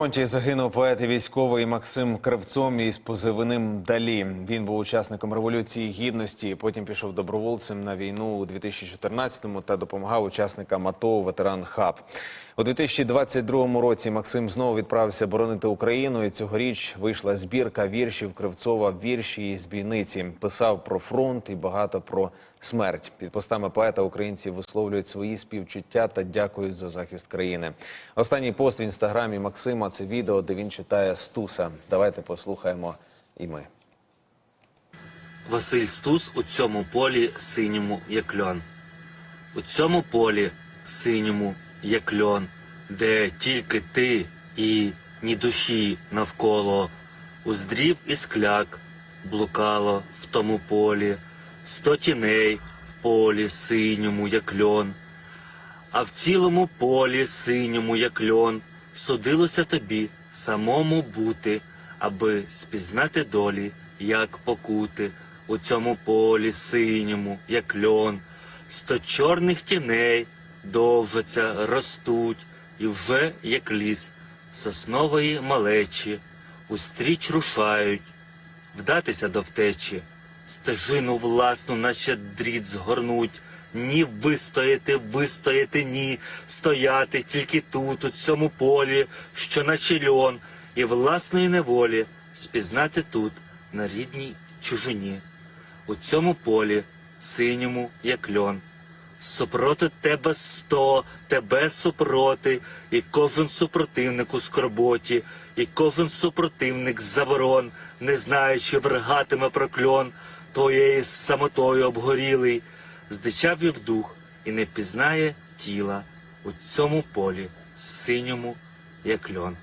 фронті загинув поет і військовий Максим Кривцом із позивним Далі. Він був учасником революції гідності. Потім пішов добровольцем на війну у 2014-му та допомагав учасникам АТО ветеран ХАБ. У 2022 році Максим знову відправився боронити Україну. І цьогоріч вийшла збірка віршів Кривцова Вірші із бійниці. Писав про фронт і багато про смерть. Під постами поета українці висловлюють свої співчуття та дякують за захист країни. Останній пост в інстаграмі Максима це відео, де він читає Стуса. Давайте послухаємо і ми. Василь Стус у цьому полі синьому, як льон. У цьому полі синьому, як льон, де тільки ти і ні душі навколо, уздрів і скляк блукало в тому полі, сто тіней в полі синьому, як льон. А в цілому полі синьому, як льон, судилося тобі самому бути, аби спізнати долі, як покути, у цьому полі синьому, як льон, сто чорних тіней довжаться, ростуть, і вже як ліс соснової малечі, устріч рушають, вдатися до втечі, стежину власну, наче дріт згорнуть, ні вистояти, вистояти, ні, стояти тільки тут, у цьому полі, що наче льон, і власної неволі спізнати тут, на рідній чужині, у цьому полі, синьому, як льон. Супроти тебе сто, тебе супроти, і кожен супротивник у скорботі, і кожен супротивник з заборон, не знаючи, вергатиме прокльон, твоєї самотою обгорілий, здичавів дух і не пізнає тіла у цьому полі, синьому, як льон.